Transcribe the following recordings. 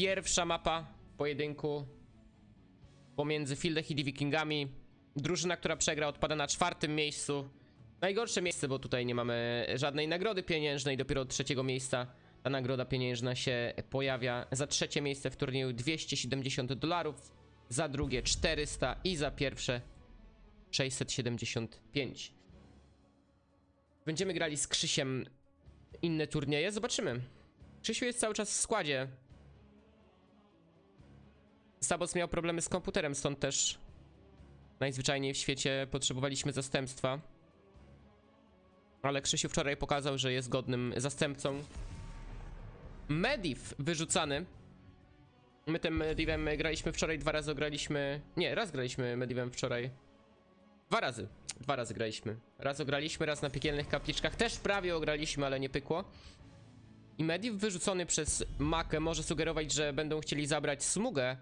Pierwsza mapa pojedynku pomiędzy Fieldech i Wikingami. Drużyna, która przegra, odpada na czwartym miejscu. Najgorsze miejsce, bo tutaj nie mamy żadnej nagrody pieniężnej. Dopiero od trzeciego miejsca ta nagroda pieniężna się pojawia. Za trzecie miejsce w turnieju 270 dolarów, za drugie 400 i za pierwsze 675. Będziemy grali z Krzysiem inne turnieje. Zobaczymy. Krzysiu jest cały czas w składzie. Sabos miał problemy z komputerem, stąd też najzwyczajniej w świecie potrzebowaliśmy zastępstwa. Ale Krzysiu wczoraj pokazał, że jest godnym zastępcą. Mediv wyrzucany. My tym Medivem graliśmy wczoraj, dwa razy graliśmy. Nie, raz graliśmy Medivem wczoraj. Dwa razy. Dwa razy graliśmy. Raz ograliśmy, raz na piekielnych kapliczkach. Też prawie ograliśmy, ale nie pykło. I Mediv wyrzucony przez Makę może sugerować, że będą chcieli zabrać smugę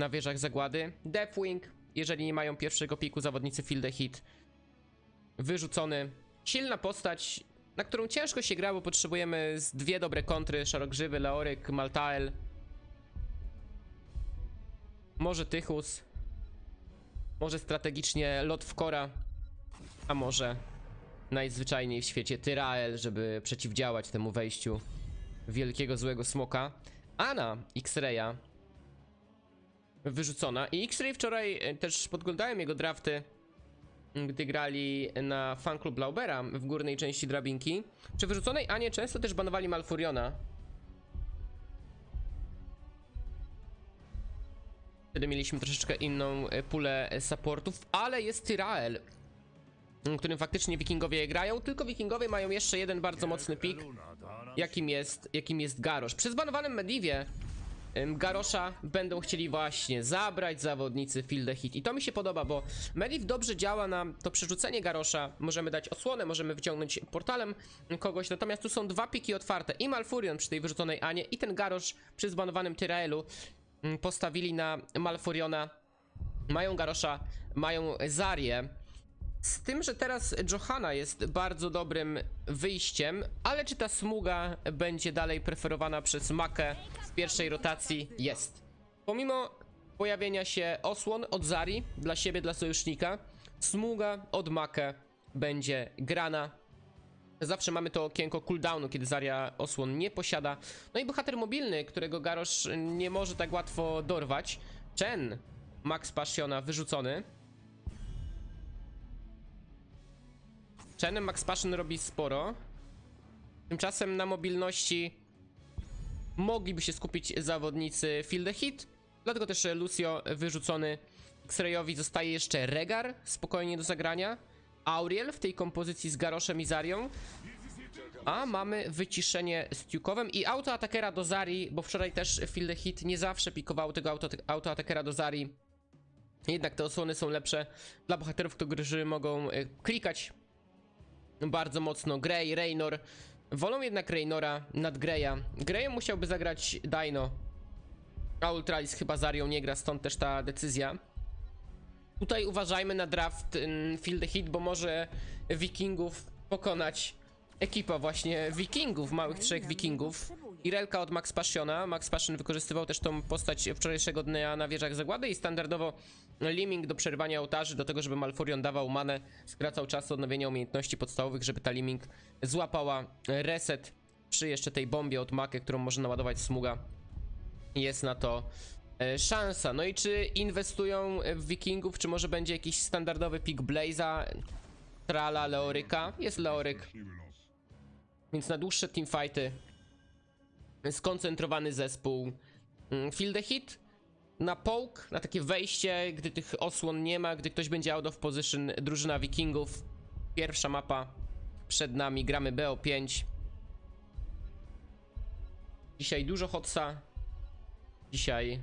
na wieżach zagłady. Deathwing, jeżeli nie mają pierwszego piku zawodnicy Field Hit. Wyrzucony. Silna postać, na którą ciężko się gra, bo potrzebujemy z dwie dobre kontry. Szarogrzywy, Leoryk, Maltael. Może Tychus. Może strategicznie lot w Kora. A może najzwyczajniej w świecie Tyrael, żeby przeciwdziałać temu wejściu wielkiego złego smoka. Ana X-Raya wyrzucona. I X-Ray wczoraj e, też podglądałem jego drafty, m, gdy grali na fanklub Laubera w górnej części drabinki. Przy wyrzuconej Anie często też banowali Malfuriona. Wtedy mieliśmy troszeczkę inną e, pulę e, supportów, ale jest Tyrael, m, którym faktycznie wikingowie grają, tylko wikingowie mają jeszcze jeden bardzo mocny pik, jakim jest, jakim jest Garosz. Przy zbanowanym Medivie em, Garosza będą chcieli właśnie zabrać zawodnicy Field Hit i to mi się podoba, bo Mediv dobrze działa na to przerzucenie Garosza, możemy dać osłonę, możemy wyciągnąć portalem kogoś, natomiast tu są dwa piki otwarte. I Malfurion przy tej wyrzuconej Anie i ten Garosz przy zbanowanym Tyraelu mm, postawili na Malfuriona. Mają Garosza, mają Zarię. Z tym, że teraz Johanna jest bardzo dobrym wyjściem, ale czy ta smuga będzie dalej preferowana przez Makę w pierwszej rotacji? Jest. Pomimo pojawienia się osłon od Zari dla siebie, dla sojusznika, smuga od Makę będzie grana. Zawsze mamy to okienko cooldownu, kiedy Zaria osłon nie posiada. No i bohater mobilny, którego Garosz nie może tak łatwo dorwać. Chen, Max Passiona wyrzucony. Chenem Max Passion robi sporo. Tymczasem na mobilności mogliby się skupić zawodnicy Field Hit. Dlatego też Lucio wyrzucony X-Rayowi zostaje jeszcze Regar spokojnie do zagrania. Auriel w tej kompozycji z Garoszem i Zarią. A mamy wyciszenie z Tuke'owem i autoatakera do Zari, bo wczoraj też Field Hit nie zawsze pikował tego auto, autoatakera do Zari. Jednak te osłony są lepsze dla bohaterów, którzy mogą e, klikać bardzo mocno. Grey, Raynor. Wolą jednak Raynora nad Greya. Greyem musiałby zagrać Dino. A Ultralis chyba Zarią nie gra, stąd też ta decyzja. Tutaj uważajmy na draft mm, Field Hit, bo może Wikingów pokonać ekipa właśnie Wikingów, małych trzech Wikingów. Irelka od Max Passiona. Max Passion wykorzystywał też tą postać wczorajszego dnia na wieżach zagłady i standardowo liming do przerywania ołtarzy, do tego, żeby Malfurion dawał manę, skracał czas odnowienia umiejętności podstawowych, żeby ta liming złapała reset przy jeszcze tej bombie od Makę, którą może naładować smuga. Jest na to e, szansa. No i czy inwestują w Wikingów, czy może będzie jakiś standardowy pick Blaze'a, Trala, Leoryka? Jest Leoryk, więc na dłuższe teamfighty skoncentrowany zespół mm, Field the Hit na poke, na takie wejście, gdy tych osłon nie ma, gdy ktoś będzie out of position, drużyna Wikingów. Pierwsza mapa przed nami, gramy BO5. Dzisiaj dużo hotsa. Dzisiaj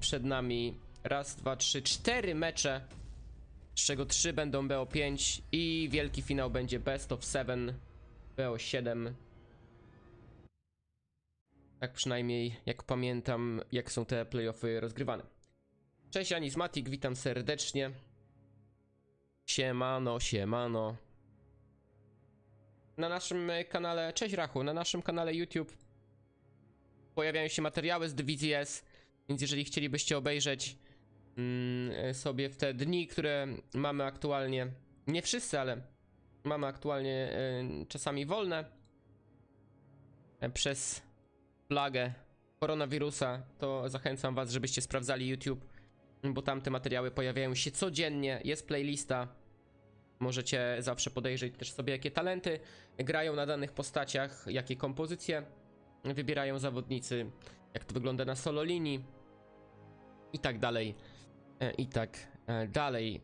przed nami raz, dwa, trzy, cztery mecze, z czego trzy będą BO5 i wielki finał będzie Best of 7 BO7. Tak przynajmniej jak pamiętam, jak są te playoffy rozgrywane. Cześć Anismatik, witam serdecznie. Siemano, siemano. Na naszym kanale, cześć Rachu, na naszym kanale YouTube pojawiają się materiały z dywizji S, więc jeżeli chcielibyście obejrzeć mm, sobie w te dni, które mamy aktualnie, nie wszyscy, ale mamy aktualnie e, czasami wolne e, przez plagę koronawirusa, to zachęcam was, żebyście sprawdzali YouTube, bo tam te materiały pojawiają się codziennie, jest playlista, możecie zawsze podejrzeć też sobie jakie talenty grają na danych postaciach, jakie kompozycje wybierają zawodnicy, jak to wygląda na solo linii i tak dalej, e, i tak e, dalej.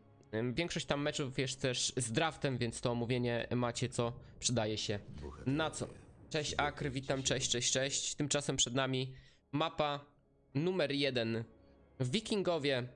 Większość tam meczów jest też z draftem, więc to omówienie macie, co przydaje się na co. Cześć Akry, witam, cześć, cześć, cześć. Tymczasem przed nami mapa numer jeden. Wikingowie,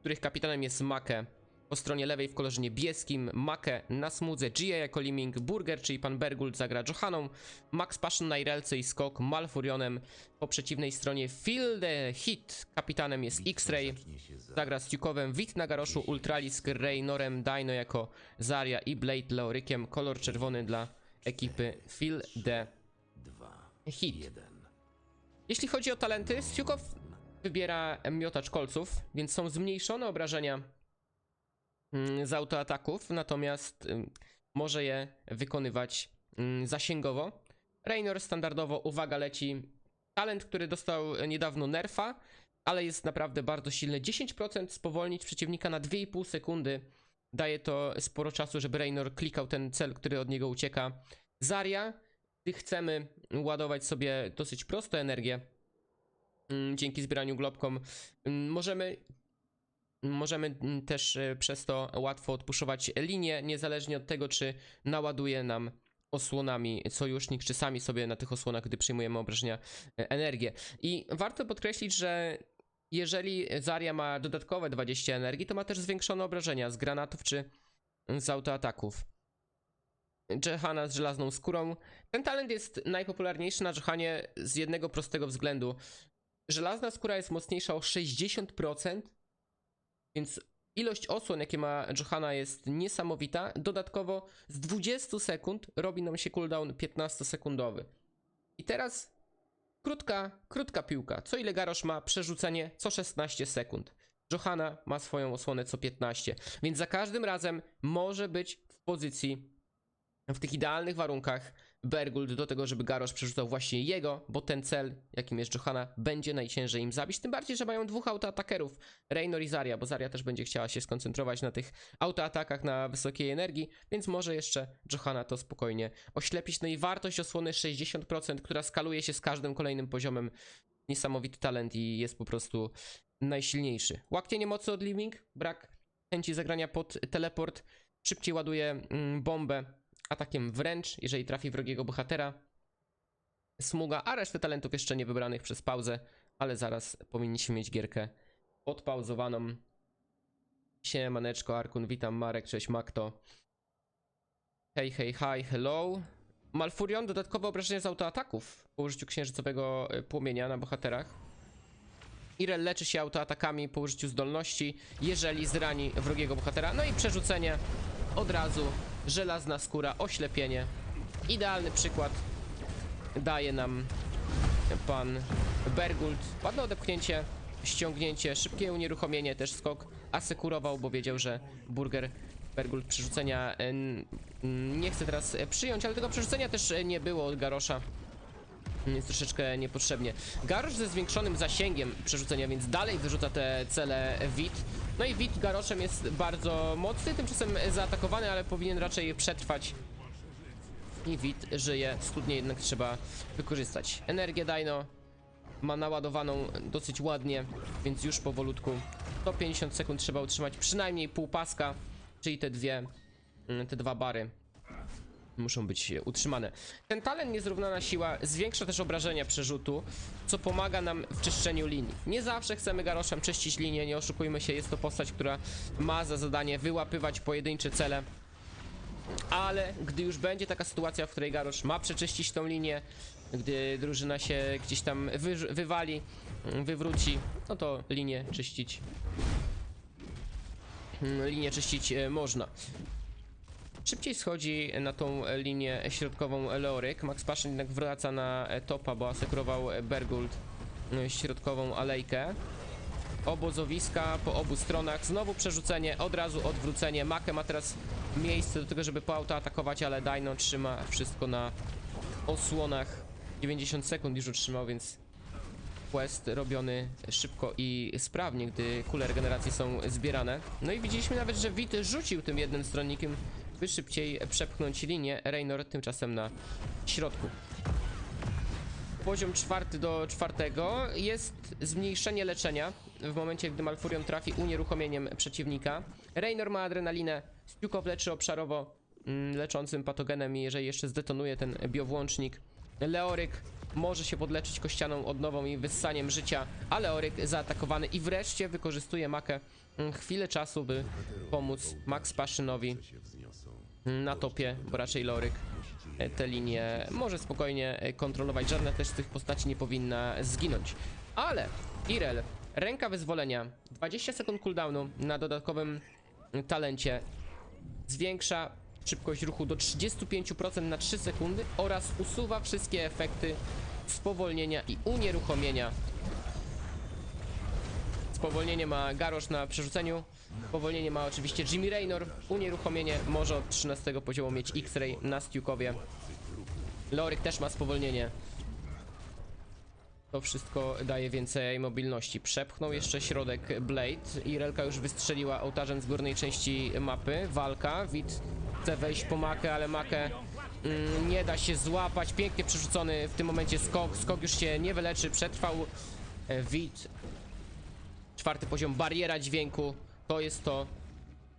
których kapitanem jest Make. Po stronie lewej w kolorze niebieskim Make na smudze, Gia jako Liming, Burger, czyli pan Bergult zagra Johaną, Max Passion na Irelce i Skok Malfurionem. Po przeciwnej stronie Feel the Hit, kapitanem jest X-Ray, zagra z Ciukowem, Wit na Garoszu, Ultralisk, Reynorem, Dino jako Zarya i Blade Leorykiem. Kolor czerwony dla ekipy Feel Hit. Jeśli chodzi o talenty, Stiukow wybiera miotacz kolców, więc są zmniejszone obrażenia mm, z autoataków, natomiast może je wykonywać zasięgowo. Raynor standardowo, uwaga, leci talent, który dostał niedawno nerfa, ale jest naprawdę bardzo silny. 10% spowolnić przeciwnika na 2,5 sekundy. Daje to sporo czasu, żeby Raynor klikał ten cel, który od niego ucieka. Zarya, gdy chcemy ładować sobie dosyć prosto energię, mm, dzięki zbieraniu globkom, mm, możemy Możemy mm, też e, przez to łatwo odpuszować linię, niezależnie od tego, czy naładuje nam osłonami sojusznik, czy sami sobie na tych osłonach, gdy przyjmujemy obrażenia, e, energię. I warto podkreślić, że jeżeli Zarya ma dodatkowe 20 energii, to ma też zwiększone obrażenia z granatów czy z autoataków. Jehana z żelazną skórą. Ten talent jest najpopularniejszy na Jehanie z jednego prostego względu. Żelazna skóra jest mocniejsza o 60%, więc ilość osłon, jakie ma Johana jest niesamowita. Dodatkowo z 20 sekund robi nam się cooldown 15-sekundowy. I teraz krótka, krótka piłka. Co ile Garrosh ma przerzucenie co 16 sekund. Johana ma swoją osłonę co 15, więc za każdym razem może być w pozycji w tych idealnych warunkach Bergult do tego, żeby Garrosh przerzucał właśnie jego, bo ten cel, jakim jest Johana, będzie najciężej im zabić. Tym bardziej, że mają dwóch autoatakerów, Raynor i Zarya, bo Zarya też będzie chciała się skoncentrować na tych autoatakach na wysokiej energii, więc może jeszcze Johana to spokojnie oślepić. No i wartość osłony 60%, która skaluje się z każdym kolejnym poziomem. Niesamowity talent i jest po prostu najsilniejszy. Łaknienie mocy od Living, brak chęci zagrania pod teleport, szybciej ładuje mm, bombę atakiem wręcz, jeżeli trafi wrogiego bohatera. Smuga, a resztę talentów jeszcze nie wybranych przez pauzę, ale zaraz powinniśmy mieć gierkę odpauzowaną. Siemaneczko, Arkun, witam, Marek, cześć, Makto. Hej, hej, hi, hello. Malfurion, dodatkowe obrażenia z autoataków po użyciu księżycowego y, płomienia na bohaterach. Irel leczy się autoatakami po użyciu zdolności, jeżeli zrani wrogiego bohatera. No i przerzucenie od razu, żelazna skóra, oślepienie. Idealny przykład daje nam pan Bergult. Ładne odepchnięcie, ściągnięcie, szybkie unieruchomienie, też skok asekurował, bo wiedział, że Burger Bergult przerzucenia e, nie chce teraz przyjąć, ale tego przerzucenia też e, nie było od Garosza. Jest troszeczkę niepotrzebnie. Garosz ze zwiększonym zasięgiem przerzucenia, więc dalej wyrzuca te cele Wit. No i Wit Garoszem jest bardzo mocny, tymczasem zaatakowany, ale powinien raczej przetrwać. I Wit żyje, studnie jednak trzeba wykorzystać. Energię Dino ma naładowaną dosyć ładnie, więc już powolutku 150 sekund trzeba utrzymać przynajmniej pół paska, czyli te dwie, te dwa bary muszą być utrzymane. Ten talent niezrównana siła zwiększa też obrażenia przerzutu, co pomaga nam w czyszczeniu linii. Nie zawsze chcemy garoszem czyścić linię, nie oszukujmy się, jest to postać, która ma za zadanie wyłapywać pojedyncze cele. Ale gdy już będzie taka sytuacja, w której Garosz ma przeczyścić tą linię, gdy drużyna się gdzieś tam wy, wywali, wywróci, no to linię czyścić. mm, Linię czyścić e, można. Szybciej schodzi na tą linię środkową Leoryk. Max Passion jednak wraca na topa, bo asekurował Bergult e, środkową alejkę. Obozowiska po obu stronach. Znowu przerzucenie, od razu odwrócenie. Make ma teraz miejsce do tego, żeby po auto atakować, ale Dino trzyma wszystko na osłonach. 90 sekund już utrzymał, więc quest robiony szybko i sprawnie, gdy kule regeneracji są zbierane. No i widzieliśmy nawet, że Wit rzucił tym jednym stronnikiem, by szybciej przepchnąć linię. Reynor tymczasem na środku. Poziom czwarty do czwartego jest zmniejszenie leczenia w momencie, gdy Malfurion trafi unieruchomieniem przeciwnika. Reynor ma adrenalinę, Stiukow leczy obszarowo mm, leczącym patogenem, jeżeli jeszcze zdetonuje ten biowłącznik. Leoryk może się podleczyć kościaną odnową i wyssaniem życia, a Leoryk zaatakowany i wreszcie wykorzystuje Makę mm, chwilę czasu, by pomóc Max Paszynowi na topie, bo raczej Loryk e, te linie może spokojnie e, kontrolować. Żadna też z tych postaci nie powinna zginąć. Ale Irel, ręka wyzwolenia, 20 sekund cooldownu na dodatkowym talencie, zwiększa szybkość ruchu do 35% na 3 sekundy oraz usuwa wszystkie efekty spowolnienia i unieruchomienia. Spowolnienie ma Garrosh na przerzuceniu, spowolnienie ma oczywiście Jimmy Raynor, unieruchomienie może od 13 poziomu mieć X-Ray na Stukowie. Loryk też ma spowolnienie. To wszystko daje więcej mobilności. Przepchnął jeszcze środek Blade. Irelka już wystrzeliła ołtarzem z górnej części mapy. Walka. Wid chce wejść po Makę, ale Makę mm, nie da się złapać. Pięknie przerzucony w tym momencie skok. Skok już się nie wyleczy. Przetrwał e, Wid. Czwarty poziom. Bariera dźwięku. To jest to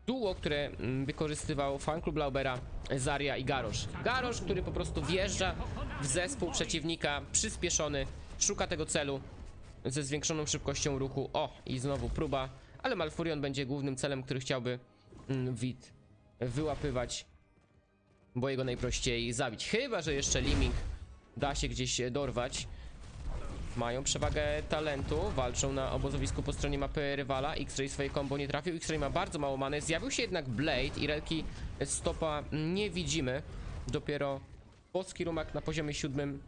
duo, które mm, wykorzystywał fanklub Laubera, Zaria i Garosz. Garosz, który po prostu wjeżdża w zespół przeciwnika, przyspieszony, szuka tego celu ze zwiększoną szybkością ruchu. O, i znowu próba, ale Malfurion będzie głównym celem, który chciałby mm, Wid wyłapywać, bo jego najprościej zabić. Chyba, że jeszcze Liming da się gdzieś dorwać. Mają przewagę talentu, walczą na obozowisku po stronie mapy rywala. X-Ray swoje combo nie trafił, X-Ray ma bardzo mało many. Zjawił się jednak Blade i relki stopa nie widzimy. Dopiero boski rumak na poziomie siódmym.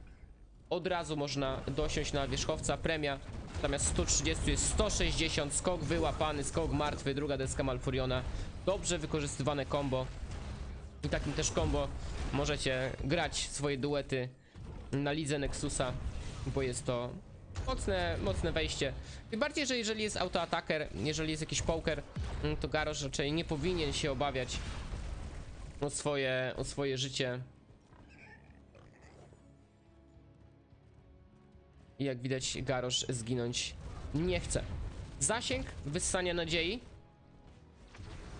Od razu można dosiąść na wierzchowca. Premia zamiast 130 jest 160. Skok wyłapany, skok martwy, druga deska Malfuriona. Dobrze wykorzystywane combo. I takim też combo możecie grać swoje duety na lidze Nexusa, bo jest to mocne, mocne wejście. Tym bardziej, że jeżeli jest autoataker, jeżeli jest jakiś poker, mm, to Garrosh raczej nie powinien się obawiać o swoje, o swoje życie. I jak widać, Garrosh zginąć nie chce. Zasięg wyssania nadziei.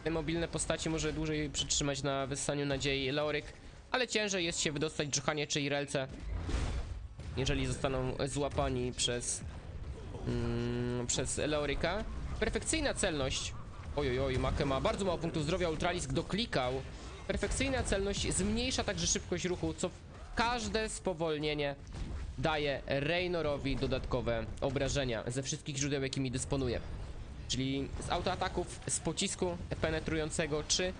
Te mobilne postaci może dłużej przytrzymać na wyssaniu nadziei Leoryk, ale ciężej jest się wydostać Johanie czy Irelce, jeżeli zostaną złapani przez mm, przez Leoryka. Perfekcyjna celność. Ojojoj, Make ma bardzo mało punktów zdrowia, Ultralisk doklikał. Perfekcyjna celność zmniejsza także szybkość ruchu, co każde spowolnienie daje Reynorowi dodatkowe obrażenia ze wszystkich źródeł, jakimi dysponuje. Czyli z autoataków, z pocisku penetrującego, czy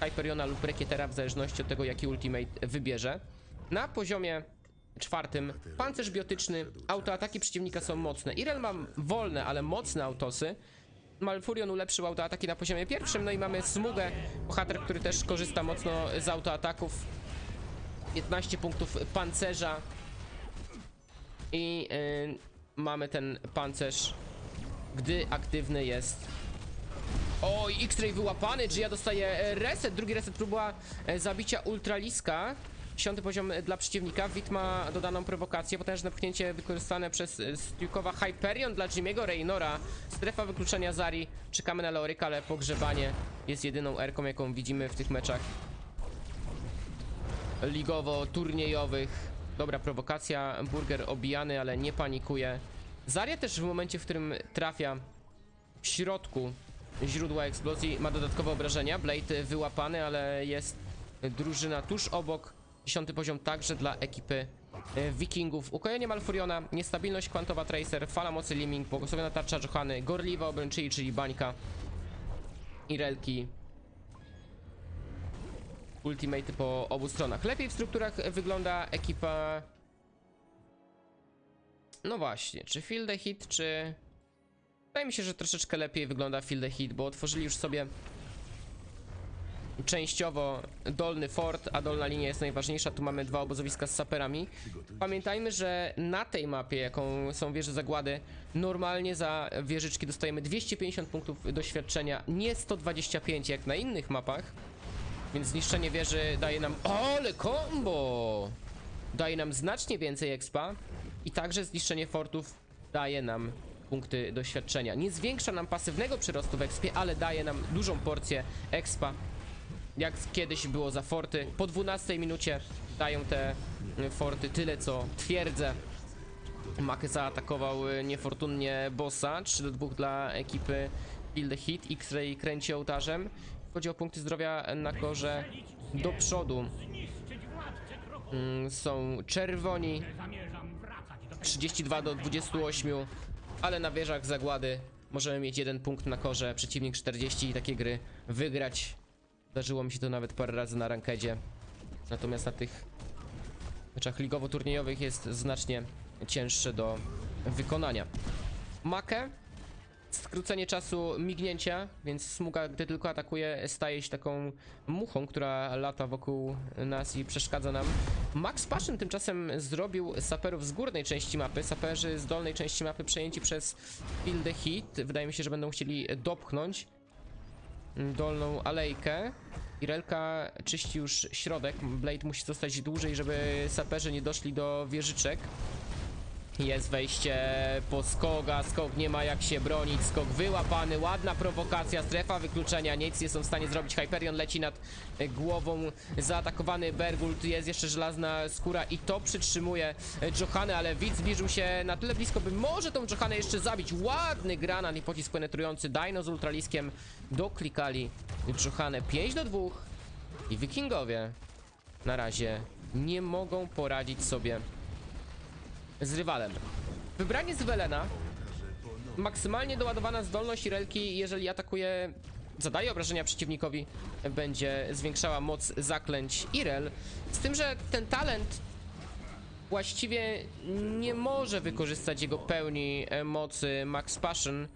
Hyperiona lub Rekietera, w zależności od tego, jaki ultimate wybierze. Na poziomie czwartym pancerz biotyczny, autoataki przeciwnika są mocne. Irel ma wolne, ale mocne autosy. Malfurion ulepszył autoataki na poziomie pierwszym, no i mamy Smugę, bohater, który też korzysta mocno z autoataków. 15 punktów pancerza. I yy, mamy ten pancerz, gdy aktywny jest. Oj, X-Ray wyłapany, Gia dostaje e, reset, drugi reset próba e, zabicia Ultraliska. Dziesiąty poziom dla przeciwnika, Wit ma dodaną prowokację, potężne pchnięcie wykorzystane przez e, Stukowa Hyperion dla Jimmy'ego Raynora. Strefa wykluczenia Zari, czekamy na Leoryka, ale pogrzebanie jest jedyną erką, jaką widzimy w tych meczach ligowo-turniejowych. Dobra prowokacja, Burger obijany, ale nie panikuje. Zaria też w momencie, w którym trafia w środku źródła eksplozji ma dodatkowe obrażenia. Blade wyłapany, ale jest drużyna tuż obok. Dziesiąty poziom także dla ekipy e, Wikingów. Ukojenie Malfuriona, niestabilność kwantowa Tracer, fala mocy Liming, błogosławiona tarcza Johany, gorliwa obręczyli, czyli bańka i relki. ultimate po obu stronach. Lepiej w strukturach wygląda ekipa... No właśnie, czy Field Hit, czy... Wydaje mi się, że troszeczkę lepiej wygląda Field Hit, bo otworzyli już sobie częściowo dolny fort, a dolna linia jest najważniejsza. Tu mamy dwa obozowiska z saperami. Pamiętajmy, że na tej mapie, jaką są wieże zagłady, normalnie za wieżyczki dostajemy 250 punktów doświadczenia, nie 125 jak na innych mapach. Więc zniszczenie wieży daje nam... Ole combo! Daje nam znacznie więcej expa i także zniszczenie fortów daje nam punkty doświadczenia. Nie zwiększa nam pasywnego przyrostu w expie, ale daje nam dużą porcję expa jak kiedyś było za forty. Po 12 minucie dają te forty tyle co twierdze. Mak zaatakował y, niefortunnie bossa. 3 do 2 dla ekipy Kill the Hit. X-Ray kręci ołtarzem. Chodzi o punkty zdrowia na korze do przodu. Mm, Są czerwoni. 32 do 28. Ale na wieżach zagłady możemy mieć jeden punkt na korze. Przeciwnik 40 i takie gry wygrać Zdarzyło mi się to nawet parę razy na rankedzie. Natomiast na tych meczach ligowo-turniejowych jest znacznie cięższe do wykonania. Makę. Skrócenie czasu mignięcia, więc smuga, gdy tylko atakuje, staje się taką muchą, która lata wokół nas i przeszkadza nam. Max Passion tymczasem zrobił saperów z górnej części mapy. Saperzy z dolnej części mapy przejęci przez Field Heat. Wydaje mi się, że będą chcieli dopchnąć dolną alejkę. Irelka czyści już środek. Blade musi zostać dłużej, żeby saperzy nie doszli do wieżyczek. Jest wejście po skoga, skok nie ma jak się bronić, skok wyłapany, ładna prowokacja, strefa wykluczenia, nic nie są w stanie zrobić, Hyperion leci nad głową, zaatakowany Bergult, jest jeszcze żelazna skóra i to przytrzymuje Johanę, ale widz zbliżył się na tyle blisko, by może tą Johanę jeszcze zabić, ładny granat i pocisk penetrujący, Dino z ultraliskiem. Doklikali Johanę 5 do 2 i wikingowie na razie nie mogą poradzić sobie z rywalem. Wybranie z Welena. Maksymalnie doładowana zdolność Irelki, jeżeli atakuje, zadaje obrażenia przeciwnikowi, będzie zwiększała moc zaklęć Irel. Z tym, że ten talent właściwie nie może wykorzystać jego pełni e, mocy Max Passion,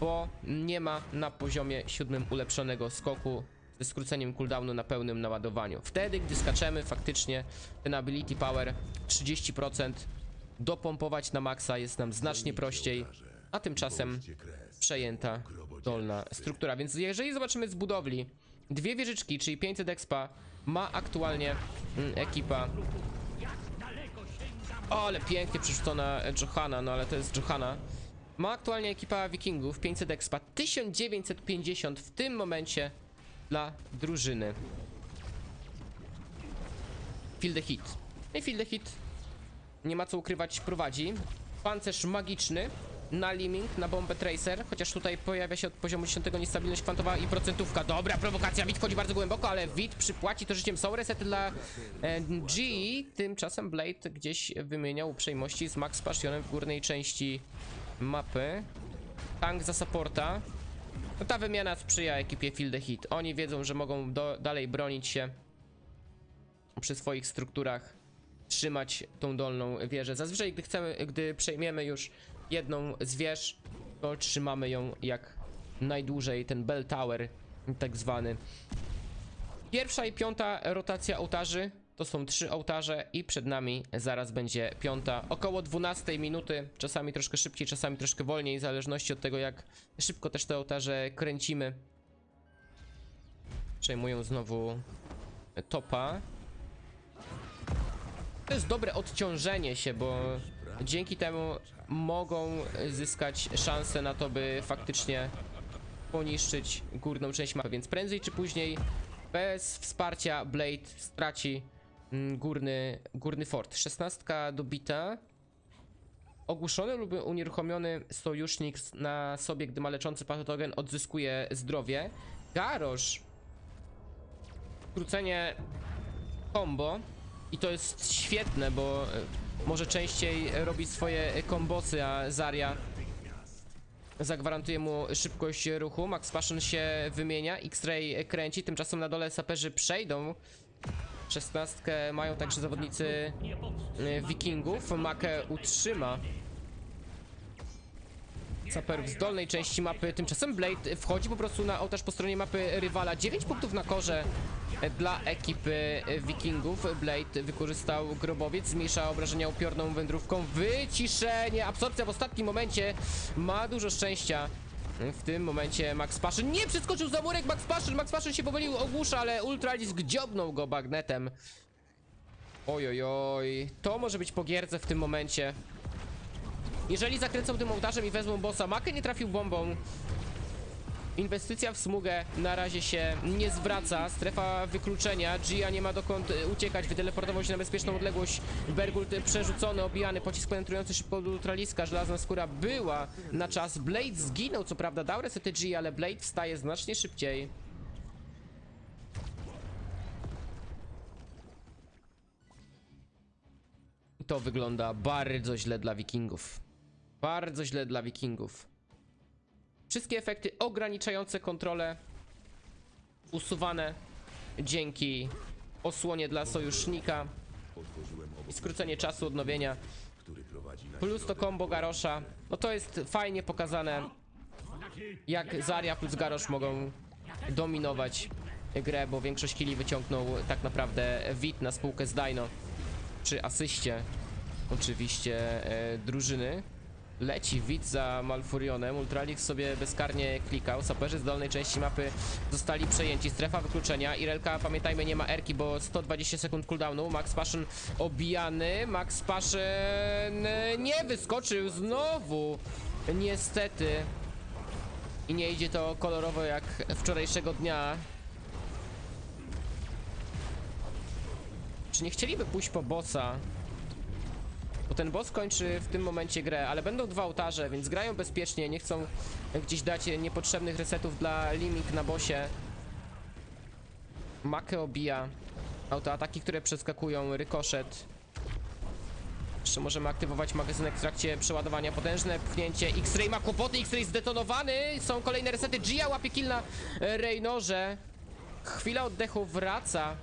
bo nie ma na poziomie siódmym ulepszonego skoku ze skróceniem cooldownu na pełnym naładowaniu. Wtedy, gdy skaczemy, faktycznie ten ability power 30% dopompować na maksa jest nam znacznie prościej, a tymczasem przejęta dolna struktura. Więc jeżeli zobaczymy z budowli, dwie wieżyczki, czyli 500 expa ma aktualnie mm, ekipa. O, ale pięknie przerzucona Johana, no ale to jest Johana. Ma aktualnie ekipa wikingów 500 expa, 1950 w tym momencie dla drużyny. Field the hit. No i Field the hit nie ma co ukrywać, prowadzi. Pancerz magiczny na Liming, na bombę Tracer, chociaż tutaj pojawia się od poziomu 10 niestabilność kwantowa i procentówka. Dobra, prowokacja, Wit wchodzi bardzo głęboko, ale Wit przypłaci to życiem. Są resety dla e, G. Tymczasem Blade gdzieś wymieniał uprzejmości z Max Passionem w górnej części mapy. Tank za supporta. No ta wymiana sprzyja ekipie Field the Hit. Oni wiedzą, że mogą do, dalej bronić się przy swoich strukturach trzymać tą dolną wieżę. Zazwyczaj, gdy chcemy, gdy przejmiemy już jedną z wież, to trzymamy ją jak najdłużej, ten bell tower tak zwany. Pierwsza i piąta rotacja ołtarzy to są trzy ołtarze i przed nami zaraz będzie piąta. Około 12 minuty, czasami troszkę szybciej, czasami troszkę wolniej, w zależności od tego jak szybko też te ołtarze kręcimy. Przejmują znowu topa. To jest dobre odciążenie się, bo dzięki temu mogą zyskać szansę na to, by faktycznie poniszczyć górną część mapy, więc prędzej czy później bez wsparcia Blade straci mm, górny, górny fort. 16 dobita. Ogłuszony lub unieruchomiony sojusznik na sobie, gdy ma leczący patogen, odzyskuje zdrowie. Garosz. Skrócenie combo. I to jest świetne, bo e, może częściej robić swoje kombosy, a Zarya zagwarantuje mu szybkość ruchu. Max Passion się wymienia, X-Ray kręci, tymczasem na dole saperzy przejdą. Szesnastkę mają także zawodnicy y, Wikingów. Makę utrzyma saperów z dolnej części mapy. Tymczasem Blade wchodzi po prostu na ołtarz po stronie mapy rywala. 9 punktów na korze dla ekipy Wikingów. Blade wykorzystał grobowiec, zmniejsza obrażenia upiorną wędrówką. Wyciszenie, absorpcja w ostatnim momencie. Ma dużo szczęścia. W tym momencie Max Paszyn nie przeskoczył za murek Max Paszyn. Max Paszyn się powolił ogłusza, ale Ultralisk dziobnął go bagnetem. Oj, oj, oj. To może być po gierce w tym momencie. Jeżeli zakręcą tym ołtarzem i wezmą bossa, Makę nie trafił bombą. Inwestycja w smugę na razie się nie zwraca. Strefa wykluczenia. Gia nie ma dokąd y, uciekać. Wyteleportował się na bezpieczną odległość. Bergult y, przerzucony, obijany. Pocisk penetrujący szybko ultraliska. Żelazna skóra była na czas. Blade zginął, co prawda dał resety G, ale Blade wstaje znacznie szybciej. To wygląda bardzo źle dla wikingów. Bardzo źle dla wikingów. Wszystkie efekty ograniczające kontrolę usuwane dzięki osłonie dla sojusznika i skrócenie czasu odnowienia. Plus to combo Garosza. No to jest fajnie pokazane, jak Zarya plus Garosz mogą dominować grę, bo większość killi wyciągnął tak naprawdę Wit na spółkę z Dino przy asyście oczywiście e, drużyny. Leci widz za Malfurionem, Ultralix sobie bezkarnie klikał, saperzy z dolnej części mapy zostali przejęci, strefa wykluczenia, Irelka pamiętajmy nie ma erki, bo 120 sekund cooldownu, Max Passion obijany, Max Passion nie wyskoczył znowu, niestety. I nie idzie to kolorowo jak wczorajszego dnia. Czy nie chcieliby pójść po bossa? Bo ten boss kończy w tym momencie grę, ale będą dwa ołtarze, więc grają bezpiecznie, nie chcą gdzieś dać niepotrzebnych resetów dla Limik na bossie. Makę obija. Autoataki, które przeskakują, rykoszet. Jeszcze możemy aktywować magazynek w trakcie przeładowania. Potężne pchnięcie. X-Ray ma kłopoty, X-Ray zdetonowany. Są kolejne resety. Gia łapie kill na Reynorze. Chwila oddechu wraca.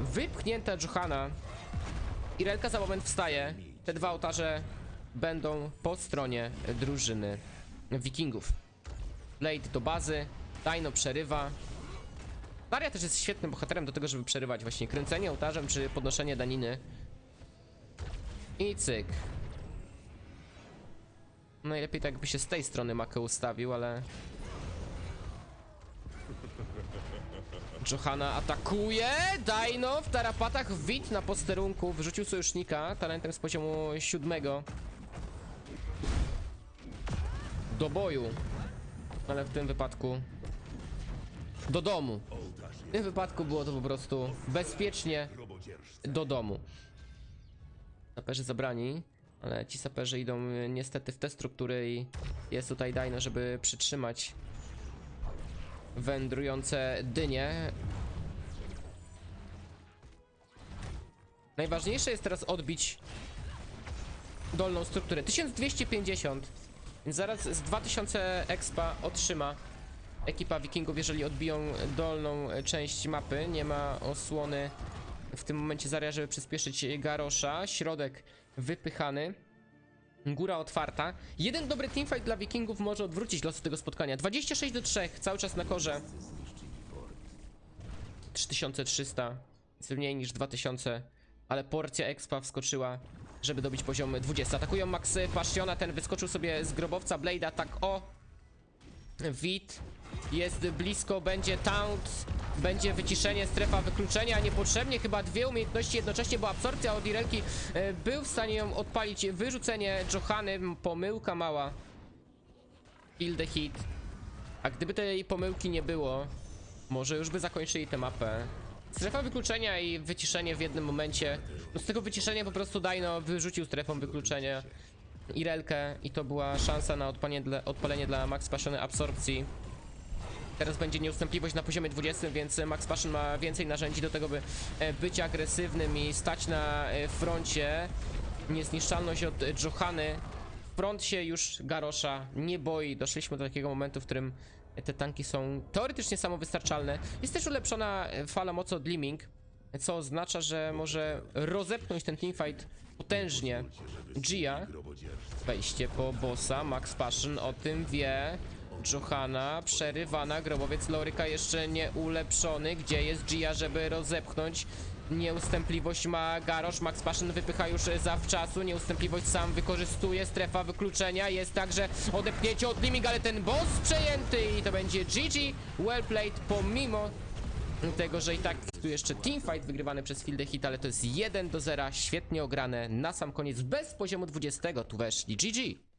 Wypchnięta Johana. Irelka za moment wstaje. Te dwa ołtarze będą po stronie drużyny wikingów. Blade do bazy, Dino przerywa. Daria też jest świetnym bohaterem do tego, żeby przerywać właśnie kręcenie ołtarzem czy podnoszenie daniny. I cyk. Najlepiej tak by się z tej strony Makę ustawił, ale... Johana atakuje, Dino w tarapatach, Wit na posterunku, wyrzucił sojusznika talentem z poziomu siódmego. Do boju, ale w tym wypadku do domu. W tym wypadku było to po prostu bezpiecznie do domu. Saperzy zabrani, ale ci saperzy idą niestety w te struktury i jest tutaj Dino, żeby przytrzymać wędrujące dynie. Najważniejsze jest teraz odbić dolną strukturę. 1250. Więc zaraz z 2000 expa otrzyma ekipa wikingów, jeżeli odbiją dolną część mapy. Nie ma osłony w tym momencie Zarya, żeby przyspieszyć Garosza. Środek wypychany. Góra otwarta. Jeden dobry teamfight dla wikingów może odwrócić losy tego spotkania. 26 do 3, cały czas na korze. 3300, jest mniej niż 2000, ale porcja expa wskoczyła, żeby dobić poziom 20. Atakują Maxy Passiona, ten wyskoczył sobie z grobowca Blade'a, tak o. Wit jest blisko, będzie taunt, będzie wyciszenie, strefa wykluczenia, niepotrzebnie chyba dwie umiejętności jednocześnie, bo absorpcja od Irelki e, był w stanie ją odpalić, wyrzucenie Johany, pomyłka mała. Kill the hit. A gdyby tej pomyłki nie było, może już by zakończyli tę mapę. Strefa wykluczenia i wyciszenie w jednym momencie. No z tego wyciszenia po prostu Dino wyrzucił strefą wykluczenia Irelkę i to była szansa na odpalenie dla, odpalenie dla Max Passiony absorpcji. Teraz będzie nieustępliwość na poziomie 20, więc Max Passion ma więcej narzędzi do tego, by e, być agresywnym i stać na e, froncie. Niezniszczalność od Johany prąd się już Garosza nie boi. Doszliśmy do takiego momentu, w którym te tanki są teoretycznie samowystarczalne. Jest też ulepszona e, fala mocy od Liming, co oznacza, że może rozepchnąć ten teamfight potężnie. Gia, wejście po bossa, Max Passion o tym wie. Johana. Przerywana, grobowiec Loryka jeszcze nie ulepszony. Gdzie jest Gia, żeby rozepchnąć? Nieustępliwość ma Garosz, Max Passion wypycha już zawczasu, nieustępliwość sam wykorzystuje, strefa wykluczenia, jest także odepchnięcie od Liming, ale ten boss przejęty i to będzie GG, well played, pomimo tego, że i tak tu jeszcze teamfight wygrywany przez Field Hit, ale to jest 1 do 0, świetnie ograne na sam koniec, bez poziomu 20 tu weszli, GG.